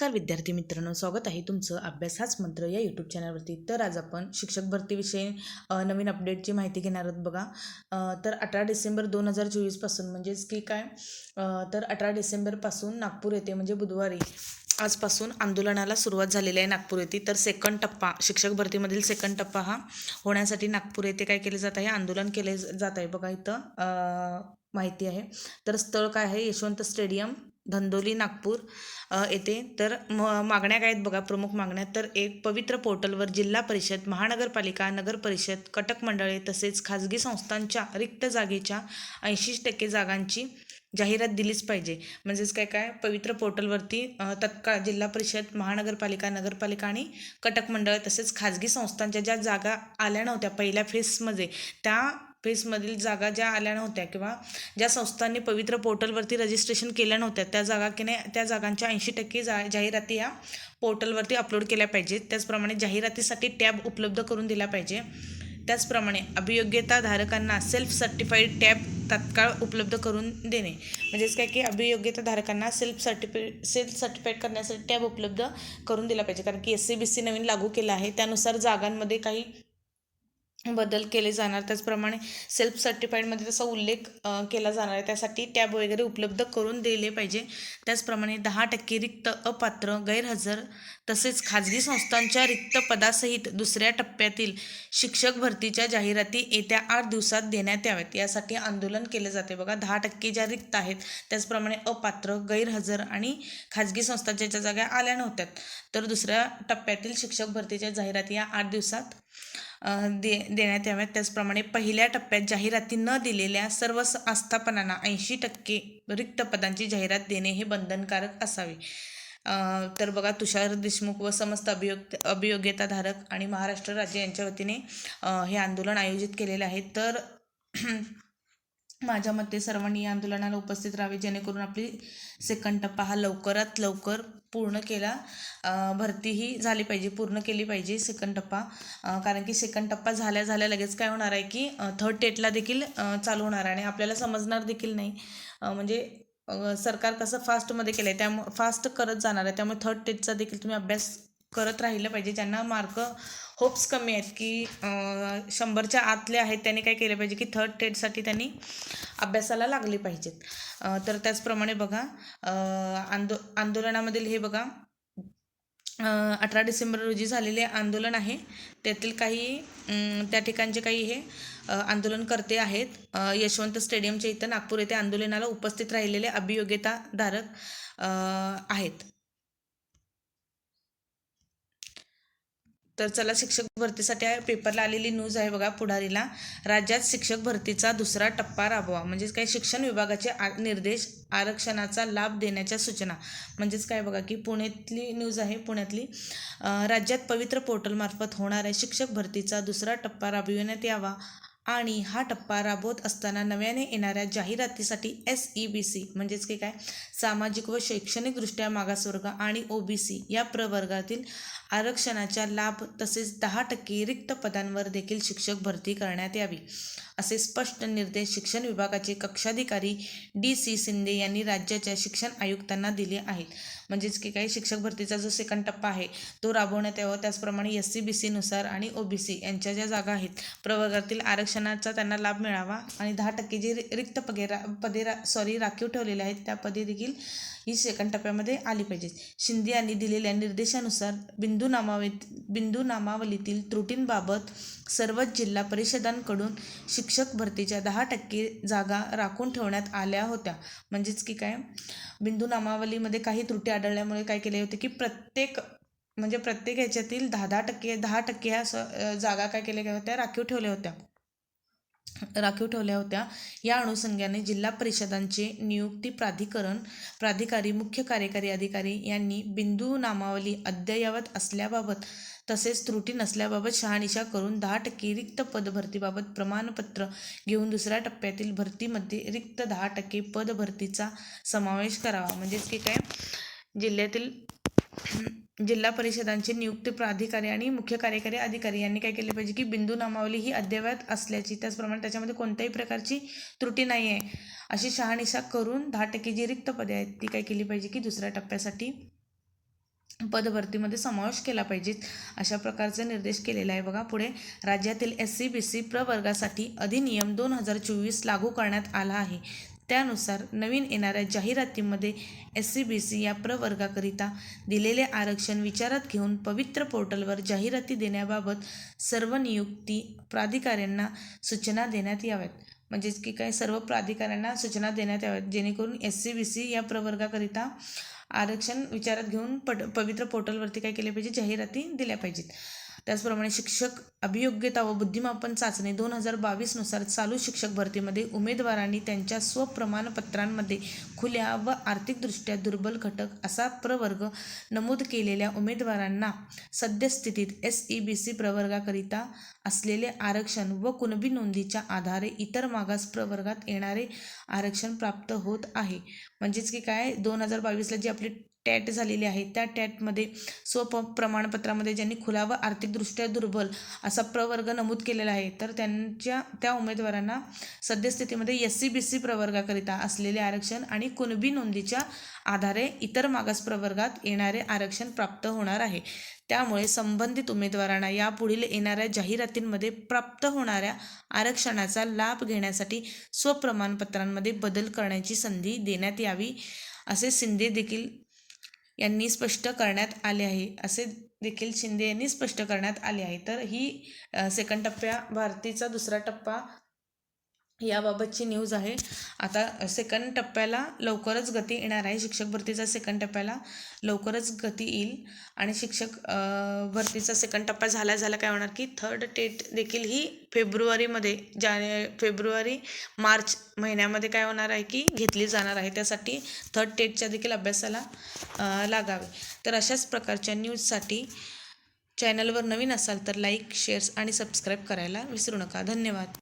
नमस्कार विद्यार्थी मित्रांनो स्वागत आहे तुमचं अभ्यास हाच मंत्र या यूट्यूब चॅनलवरती तर आज आपण शिक्षक भरतीविषयी नवीन अपडेटची माहिती घेणार आहोत बघा. तर अठरा डिसेंबर दोन हजार चोवीसपासून म्हणजेच की काय? तर अठरा डिसेंबरपासून नागपूर येथे म्हणजे बुधवारी आजपासून आंदोलनाला सुरुवात झालेली आहे नागपूर येथे. तर सेकंड टप्पा शिक्षक भरतीमधील सेकंड टप्पा हा होण्यासाठी नागपूर येथे काय केले जात आहे? आंदोलन केले जात आहे बघा इथं माहिती आहे. तर स्थळ काय आहे? यशवंत स्टेडियम धंदोली नागपूर येथे तर म मागण्या काय आहेत बघा प्रमुख मागण्या. तर एक पवित्र पोर्टलवर जिल्हा परिषद महानगरपालिका नगर परिषद कटक मंडळे तसेच खाजगी संस्थांच्या रिक्त जागेच्या ऐंशी टक्के जागांची जाहिरात दिलीच पाहिजे. म्हणजेच काय काय? पवित्र पोर्टलवरती तत्काळ जिल्हा परिषद महानगरपालिका नगरपालिका आणि कटक मंडळ तसेच खाजगी संस्थांच्या ज्या जागा आल्या नव्हत्या पहिल्या फेसमध्ये त्या फेसमधील जागा ज्या आल्या नव्हत्या किंवा ज्या संस्थांनी पवित्र पोर्टलवरती रजिस्ट्रेशन केल्या नव्हत्या त्या जागा की नाही त्या जागांच्या ऐंशी टक्के जा जाहिराती या पोर्टलवरती अपलोड केल्या पाहिजेत त्याचप्रमाणे जाहिरातीसाठी टॅब उपलब्ध करून दिला पाहिजे. त्याचप्रमाणे अभियोग्यता धारकांना सेल्फ सर्टिफाईड टॅब तात्काळ उपलब्ध करून देणे. म्हणजेच काय की अभियोग्यता धारकांना सेल्फ सर्टिफिकेट सेल्फ सर्टिफाईड करण्यासाठी टॅब उपलब्ध करून दिला पाहिजे. कारण की एस सी बी सी नवीन लागू केलं आहे. त्यानुसार जागांमध्ये काही बदल केले जाणार. त्याचप्रमाणे सेल्फ सर्टिफाईडमध्ये त्याचा उल्लेख केला जाणार आहे त्यासाठी टॅब वगैरे उपलब्ध करून दिले पाहिजे. त्याचप्रमाणे दहा टक्के रिक्त अपात्र गैरहजर तसेच खाजगी संस्थांच्या रिक्त पदासहित दुसऱ्या टप्प्यातील शिक्षक भरतीच्या जाहिराती येत्या आठ दिवसात देण्यात याव्यात. यासाठी आंदोलन केले जाते. बघा दहा टक्के ज्या रिक्त आहेत त्याचप्रमाणे अपात्र गैरहजर आणि खाजगी संस्थांच्या ज्या जागा आल्या नव्हत्या तर दुसऱ्या टप्प्यातील शिक्षक भरतीच्या जाहिराती या आठ दिवसात दे देण्यात याव्यात. त्याचप्रमाणे पहिल्या टप्प्यात जाहिराती न दिलेल्या सर्व आस्थापनांना ऐंशी टक्के रिक्त पदांची जाहिरात देणे हे बंधनकारक असावे. तर बघा तुषार देशमुख व समस्त अभियोग अभियोग्यताधारक आणि महाराष्ट्र राज्य यांच्या वतीने हे आंदोलन आयोजित केलेले आहे. तर माझ्या मते सर्वांनी या आंदोलनाला उपस्थित राहावे जेणेकरून आपली सेकंड टप्पा हा लवकरात लवकर पूर्ण केला भरती ही झाली पाहिजे पूर्ण केली पाहिजे सेकंड टप्पा. कारण की सेकंड टप्पा झाल्या झाल्या लगेच काय होणार आहे की थर्ड टेटला देखील चालू होणार आहे आणि आपल्याला समजणार देखील नाही. म्हणजे सरकार कसं फास्टमध्ये केलं आहे त्यामुळे फास्ट करत जाणार आहे त्यामुळे थर्ड टेटचा देखील तुम्ही अभ्यास करत राहिलं पाहिजे. ज्यांना मार्क होप्स कमी आहेत की शंभरच्या आतले आहेत त्यांनी काय केलं पाहिजे की थर्ड टेटसाठी त्यांनी अभ्यासाला लागले पाहिजेत. तर त्याचप्रमाणे बघा आंदो आंदोलनामधील हे बघा अठरा डिसेंबर रोजी झालेले आंदोलन आहे. त्यातील काही त्या ठिकाणचे काही हे आंदोलनकर्ते आहेत. यशवंत स्टेडियमच्या इथं नागपूर येथे आंदोलनाला उपस्थित राहिलेले अभियोग्यताधारक आहेत. तर चला शिक्षक भरतीसाठी पेपरला आलेली न्यूज आहे बघा पुढारीला. राज्यात शिक्षक भरतीचा दुसरा टप्पा राबवा. म्हणजेच काय? शिक्षण विभागाचे आ निर्देश आरक्षणाचा लाभ देण्याच्या सूचना. म्हणजेच काय बघा की पुण्यातली न्यूज आहे पुण्यातली. राज्यात पवित्र पोर्टलमार्फत होणाऱ्या शिक्षक भरतीचा दुसरा टप्पा राबविण्यात यावा. आणि हा टप्पा राबवत असताना नव्याने येणाऱ्या जाहिरातीसाठी एस ई बी सी म्हणजेच की काय? सामाजिक व शैक्षणिकदृष्ट्या मागासवर्ग आणि ओ बी सी या प्रवर्गातील आरक्षणाचा लाभ तसेच दहा टक्के रिक्त पदांवर देखील शिक्षक भरती करण्यात यावी असे स्पष्ट निर्देश शिक्षण विभागाचे कक्षाधिकारी डी सी शिंदे यांनी राज्याच्या शिक्षण आयुक्तांना दिले आहेत. म्हणजेच की काही शिक्षक भरतीचा जो सेकंड टप्पा आहे तो राबवण्यात यावा. त्याचप्रमाणे एस सी बी सीनुसार आणि ओ बी सी यांच्या ज्या जागा आहेत प्रवर्गातील आरक्षणाचा त्यांना लाभ मिळावा आणि दहा टक्के जे रिक्त पगे रा पदे रा सॉरी राखीव ठेवलेले आहेत त्या पदे देखील ही सेकंड टप्प्यामध्ये आली पाहिजेत. शिंदे यांनी दिलेल्या निर्देशानुसार बिंदू नामावेत बिंदू नामावलीतील त्रुटींबाबत सर्वच जिल्हा परिषदांकडून शिक्षक भरतीच्या दहा टक्के जागा राखून ठेवण्यात आल्या होत्या. म्हणजेच की काय? बिंदू नामावलीमध्ये काही त्रुटी आढळल्यामुळे काय केले होते की प्रत्येक म्हणजे प्रत्येक ह्याच्यातील दहा दहा टक्के दहा टक्के ह्या स जागा काय केल्या गेल्या होत्या? राखीव ठेवल्या होत्या. राखीव ठेवल्या होत्या. या अनुषंगाने जिल्हा परिषदांचे नियुक्ती प्राधिकरण प्राधिकारी मुख्य कार्यकारी अधिकारी यांनी बिंदू नामावली अद्ययावत असल्याबाबत तसेच त्रुटी नसल्याबाबत शहानिशा करून दहा टक्के रिक्त पदभरतीबाबत प्रमाणपत्र घेऊन दुसऱ्या टप्प्यातील भरतीमध्ये रिक्त दहा टक्के पदभरतीचा समावेश करावा. म्हणजेच की काय? जिल्ह्यातील जिल्हा परिषदांचे नियुक्ती प्राधिकारी आणि मुख्य कार्यकारी अधिकारी यांनी काय केले पाहिजे की बिंदू नामावली ही अद्ययावत असल्याची त्याचप्रमाणे त्याच्यामध्ये कोणत्याही प्रकारची त्रुटी नाही आहे अशी शहानिशा करून दहा टक्के जी रिक्त पदे आहेत ती काय केली पाहिजे की दुसऱ्या टप्प्यासाठी पदभरतीमध्ये समावेश केला पाहिजे. अशा प्रकारचे निर्देश केलेला आहे बघा. पुढे राज्यातील एस सी बी सी प्रवर्गासाठी अधिनियम दोन हजार चोवीस लागू करण्यात आला आहे. त्यानुसार नवीन येणाऱ्या जाहिरातीमध्ये एस सी बी सी या प्रवर्गाकरिता दिलेले आरक्षण विचारात घेऊन पवित्र पोर्टलवर जाहिराती देण्याबाबत सर्व नियुक्ती प्राधिकाऱ्यांना सूचना देण्यात याव्यात. म्हणजेच की काय? सर्व प्राधिकाऱ्यांना सूचना देण्यात याव्यात. जेणेकरून एस सी बी सी या प्रवर्गाकरिता आरक्षण विचारात घेऊन पट पवित्र पोर्टलवरती काय केले पाहिजे? जाहिराती दिल्या पाहिजेत. त्याचप्रमाणे शिक्षक अभियोग्यता व बुद्धिमापन चाचणी दोन हजार बावीसनुसार चालू शिक्षक भरतीमध्ये उमेदवारांनी त्यांच्या स्वप्रमाणपत्रांमध्ये खुल्या व आर्थिकदृष्ट्या दुर्बल घटक असा प्रवर्ग नमूद केलेल्या उमेदवारांना सद्यस्थितीत एस ई बी सी प्रवर्गाकरिता असलेले आरक्षण व कुणबी नोंदीच्या आधारे इतर मागास प्रवर्गात येणारे आरक्षण प्राप्त होत आहे. म्हणजेच की काय? दोन हजार बावीसला जी आपली टॅट झालेली आहे. त्या टॅटमध्ये स्वप प्रमाणपत्रामध्ये ज्यांनी खुला व आर्थिकदृष्ट्या दुर्बल असा प्रवर्ग नमूद केलेला आहे तर त्यांच्या त्या उमेदवारांना सद्यस्थितीमध्ये एस सी बी सी प्रवर्गाकरिता असलेले आरक्षण आणि कुणबी नोंदीच्या आधारे इतर मागास प्रवर्गात येणारे आरक्षण प्राप्त होणार आहे. त्यामुळे संबंधित उमेदवारांना यापुढील येणाऱ्या जाहिरातींमध्ये प्राप्त होणाऱ्या आरक्षणाचा लाभ घेण्यासाठी स्वप्रमाणपत्रांमध्ये बदल करण्याची संधी देण्यात यावी असे शिंदे देखील यांनी स्पष्ट करण्यात आले आहे. असे देखील शिंदे यांनी स्पष्ट करण्यात आले आहे. तर ही सेकंड टप्प्या भारतीचा दुसरा टप्पा याबाबतची न्यूज आहे. आता सेकंड टप्प्याला लवकरच गती येणार आहे. शिक्षक भरतीचा सेकंड टप्प्याला लवकरच गती येईल. आणि शिक्षक भरतीचा सेकंड टप्पा झाला झाला काय होणार की थर्ड टेट देखील ही फेब्रुवारीमध्ये जाने फेब्रुवारी मार्च महिन्यामध्ये काय होणार आहे की घेतली जाणार आहे. त्यासाठी थर्ड टेटच्या देखील अभ्यासाला लागावे. तर अशाच प्रकारच्या न्यूजसाठी चॅनलवर नवीन असाल तर लाईक शेअर्स आणि सबस्क्राईब करायला विसरू नका. धन्यवाद.